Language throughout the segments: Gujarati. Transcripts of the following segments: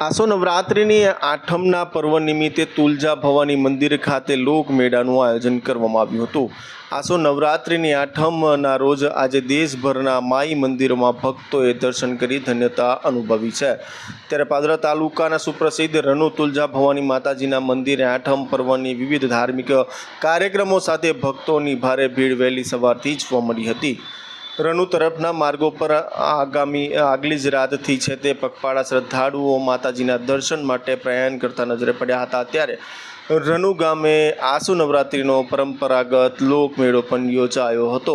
આસો નવરાત્રિની આઠમના પર્વ નિમિત્તે તુલજા ભવાની મંદિર ખાતે લોકમેળાનું આયોજન કરવામાં આવ્યું હતું. આસો નવરાત્રિની આઠમના રોજ આજે દેશભરના માઈ મંદિરોમાં ભક્તોએ દર્શન કરી ધન્યતા અનુભવી છે. ત્યારે પાદરા તાલુકાના સુપ્રસિદ્ધ રનુ તુલજા ભવાની માતાજીના મંદિરે આઠમ પર્વની વિવિધ ધાર્મિક કાર્યક્રમો સાથે ભક્તોની ભારે ભીડ વહેલી સવારથી જોવા મળી હતી. રનુ તરફના માર્ગો પર આગામી, આગલી જ રાતથી છે તે પગપાળા શ્રદ્ધાળુઓ માતાજીના દર્શન માટે પ્રયાણ કરતા નજરે પડ્યા હતા. ત્યારે રનુ ગામે આસુ નવરાત્રિનો પરંપરાગત લોકમેળો પણ યોજાયો હતો.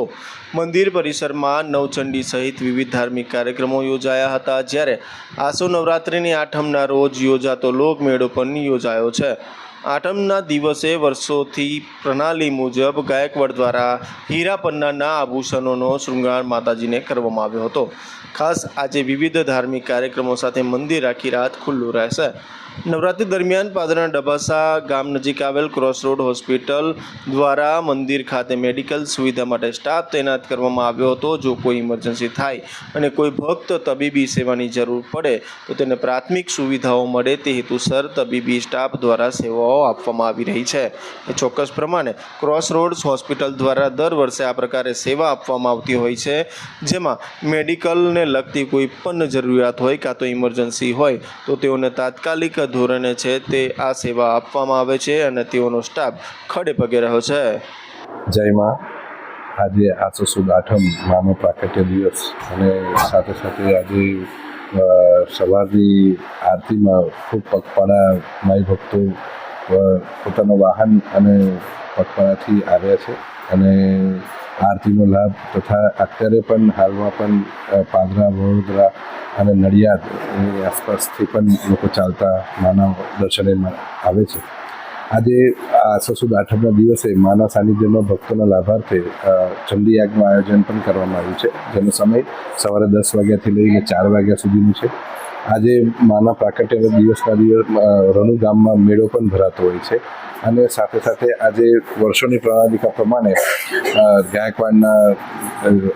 મંદિર પરિસરમાં નવચંડી સહિત વિવિધ ધાર્મિક કાર્યક્રમો યોજાયા હતા, જ્યારે આસુ નવરાત્રિની આઠમના રોજ યોજાતો લોકમેળો પણ યોજાયો છે. આઠમના દિવસે વર્ષોથી પ્રણાલી મુજબ ગાયકવાડ દ્વારા હીરા પન્નાના આભૂષણોનો શૃંગાર માતાજીને કરવામાં આવ્યો હતો. ખાસ આજે વિવિધ ધાર્મિક કાર્યક્રમો સાથે મંદિર આખી રાત ખુલ્લું રહેશે. નવરાત્રિ દરમિયાન પાદરના ડબાસા ગામ નજીક આવેલ ક્રોસ રોડ હોસ્પિટલ દ્વારા મંદિર ખાતે મેડિકલ સુવિધા માટે સ્ટાફ તૈનાત કરવામાં આવ્યો હતો. જો કોઈ ઇમરજન્સી થાય અને કોઈ ભક્ત તબીબી સેવાની જરૂર પડે, તો તેને પ્રાથમિક સુવિધાઓ મળે. તે હેતુસર તબીબી સ્ટાફ દ્વારા સેવાઓ આપવામાં આવી રહી છે. એ ચોક્કસ પ્રમાણે ક્રોસ રોડ્સ હોસ્પિટલ દ્વારા દર વર્ષે આ પ્રકારે સેવા આપવામાં આવતી હોય છે, જેમાં મેડિકલને લગતી કોઈ પણ જરૂરિયાત હોય કાં તો ઇમરજન્સી હોય, તો તેઓને તાત્કાલિક ધોરણે છે તે આ સેવા આપવામાં આવે છે અને તેઓનો સ્ટાફ ખડે પગે રહ્યો છે? જય માં. આજે આસો સુદ આઠમ માનો પ્રાકટ્ય દિવસ અને સાથે સાથે આજે સવારની આરતીમાં ખૂબ પગપાળા માઈ ભક્તો પોતાનું વાહન અને પગપાળાથી આવ્યા છે અને આરતીનો લાભ તથા અત્યારે પણ હાલમાં પણ પાદરા, વડોદરા અને નડિયાદ. એની આસપાસથી પણ લોકો ચાલતા માના દર્શને આવે છે. આજે આસો સુદ આઠમના દિવસે માના સાનિધ્યમાં ભક્તોના લાભાર્થે ચંડી યાગનું આયોજન પણ કરવામાં આવ્યું છે. જેનો સમય સવારે દસ વાગ્યાથી લઈને ચાર વાગ્યા સુધીનું છે. આજે માના પ્રાકટ્યના દિવસના દિવસ રણુ ગામમાં મેળો પણ ભરાતો હોય છે. અને સાથે સાથે આજે વર્ષોની પ્રણાલિકા પ્રમાણે ગાયકવાડના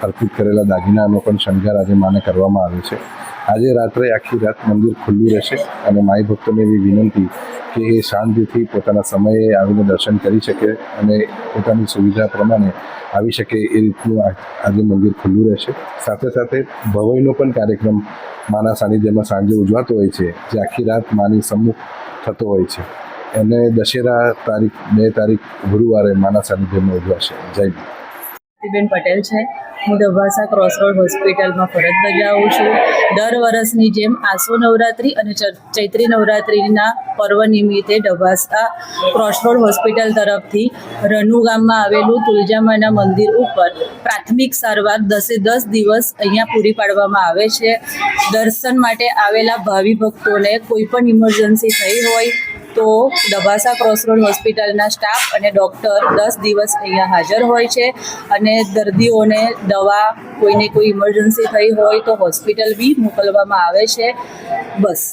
અર્પિત કરેલા દાગીનાનો પણ શણગાર આજે માને કરવામાં આવે છે. આજે રાત્રે આખી રાત મંદિર ખુલ્લું રહેશે અને માઈ ભક્તોને એવી વિનંતી કે એ શાંતિથી પોતાના સમયે આવીને દર્શન કરી શકે અને પોતાની સુવિધા પ્રમાણે આવી શકે એ રીતનું આજે મંદિર ખુલ્લું રહેશે. સાથે સાથે ભવાઈનો પણ કાર્યક્રમ માના સાનિધ્યમાં સાંજે ઉજવાતો હોય છે, જે આખી રાત માની સમ્મુખ થતો હોય છે. અને દશેરા તારીખ, બે તારીખ ગુરુવારે માના સાનિધ્યમાં ઉજવાશે. જય. બેન પટેલ છે. હું ડભાસા ક્રોસ રોડ હોસ્પિટલમાં ફરજ બજાવું છું. દર વર્ષની જેમ આસો નવરાત્રિ અને ચૈત્રી નવરાત્રિના પર્વ નિમિત્તે ડભાસા ક્રોસ રોડ હોસ્પિટલ તરફથી રનુ ગામમાં આવેલું તુલજામાના મંદિર ઉપર પ્રાથમિક સારવાર દસે દસ દિવસ અહીંયા પૂરી પાડવામાં આવે છે. દર્શન માટે આવેલા ભાવિ ભક્તોને કોઈ પણ ઇમરજન્સી થઈ હોય તો ડભાસા ક્રોસ રોડ હોસ્પિટલના સ્ટાફ અને ડૉક્ટર દસ દિવસ અહીંયા હાજર હોય છે અને દર્દીઓને દવા કોઈને કોઈ ઇમરજન્સી થઈ હોય તો હોસ્પિટલ બી મોકલવામાં આવે છે. બસ.